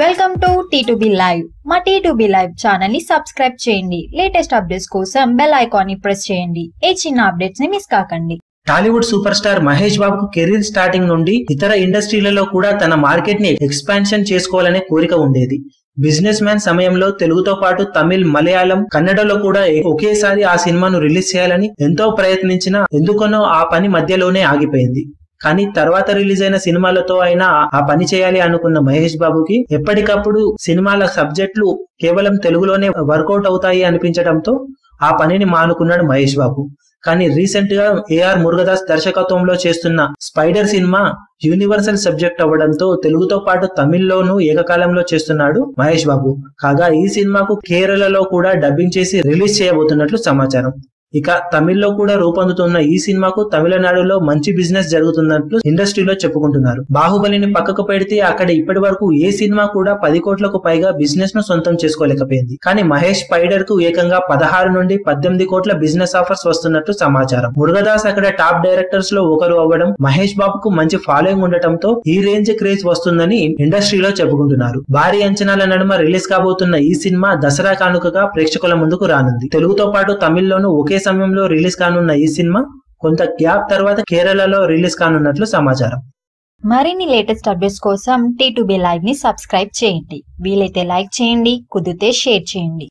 Welcome to T two B live మా T two B live ఛానల్ని subscribe చేయండి. Latest updates కోసం bell ఐకాన్ని ప్రెస్ చేయండి. ఏ చిన్న అప్డేట్స్ని మిస్ కాకండి. టాలీవుడ్ సూపర్ స్టార్ మహేష్ బాబుకు కెరీర్ స్టార్టింగ్ నుండి ఇతర ఇండస్ట్రీలలో కూడా తన మార్కెట్ని ఎక్స్పాన్షన్ చేసుకోవాలనే కోరిక ఉండేది. బిజినెస్ మ్యాన్ సమయంలో తెలుగుతో పాటు తమిళ్ మలయాళం కన్నడలో కూడా ఒకేసారి ఆ సినిమాను రిలీజ్ చేయాలని ఎంతో ప్రయత్నించినా ఎందుకనో ఆ పని మధ్యలోనే ఆగిపోయింది. కానీ తర్వాత రిలీజ్ అయిన సినిమాలతో అయినా ఆ పని చేయాలి అనుకున్న మహేష్ బాబుకి ఎప్పటికప్పుడు సినిమాల సబ్జెక్టులు కేవలం తెలుగులోనే వర్కౌట్ అవుతాయి అనిపించడంతో ఆ పనిని మానుకున్నాడు మహేష్ బాబు. కానీ రీసెంట్గా ఏఆర్ మురుగదాస్ దర్శకత్వంలో చేస్తున్న స్పైడర్ సినిమా యూనివర్సల్ సబ్జెక్ట్ అవ్వడంతో తెలుగుతో పాటు తమిళ్ళోనూ ఏకకాలంలో చేస్తున్నాడు మహేష్ బాబు. కాగా ఈ సినిమాకు కేరళలో కూడా డబ్బింగ్ చేసి రిలీజ్ చేయబోతున్నట్లు సమాచారం. ఇక తమిళ్ళో కూడా రూపొందుతున్న ఈ సినిమాకు తమిళనాడులో మంచి బిజినెస్ జరుగుతున్నట్లు ఇండస్ట్రీలో చెప్పుకుంటున్నారు. బాహుబలిని పక్కకు పెడితే అక్కడ ఇప్పటి వరకు ఏ సినిమా కూడా పది కోట్లకు పైగా బిజినెస్ను సొంతం చేసుకోలేకపోయింది. కానీ మహేష్ స్పైడర్కు ఏకంగా పదహారు నుండి పద్దెనిమిది కోట్ల బిజినెస్ ఆఫర్స్ వస్తున్నట్లు సమాచారం. మురుగదాస్ అక్కడ టాప్ డైరెక్టర్స్లో ఒకరు అవ్వడం మహేష్ బాబుకు మంచి ఫాలోయింగ్ ఉండటంతో ఈ రేంజ్ క్రేజ్ వస్తుందని ఇండస్ట్రీలో చెప్పుకుంటున్నారు. భారీ అంచనాల నడుమ రిలీజ్ కాబోతున్న ఈ సినిమా దసరా కానుకగా ప్రేక్షకుల ముందుకు రానుంది. తెలుగుతో పాటు తమిళ్ళోనూ ఒకే సమయంలో రిలీజ్ కానున్న ఈ సినిమా కొంత గ్యాప్ తర్వాత కేరళలో రిలీజ్ కానున్నట్లు సమాచారం. మరిన్ని లేటెస్ట్ అప్డేట్స్ కోసం టీ టు బి లైవ్ని సబ్స్క్రైబ్ చేయండి. వీలైతే లైక్ చేయండి కుదిరితే షేర్ చేయండి.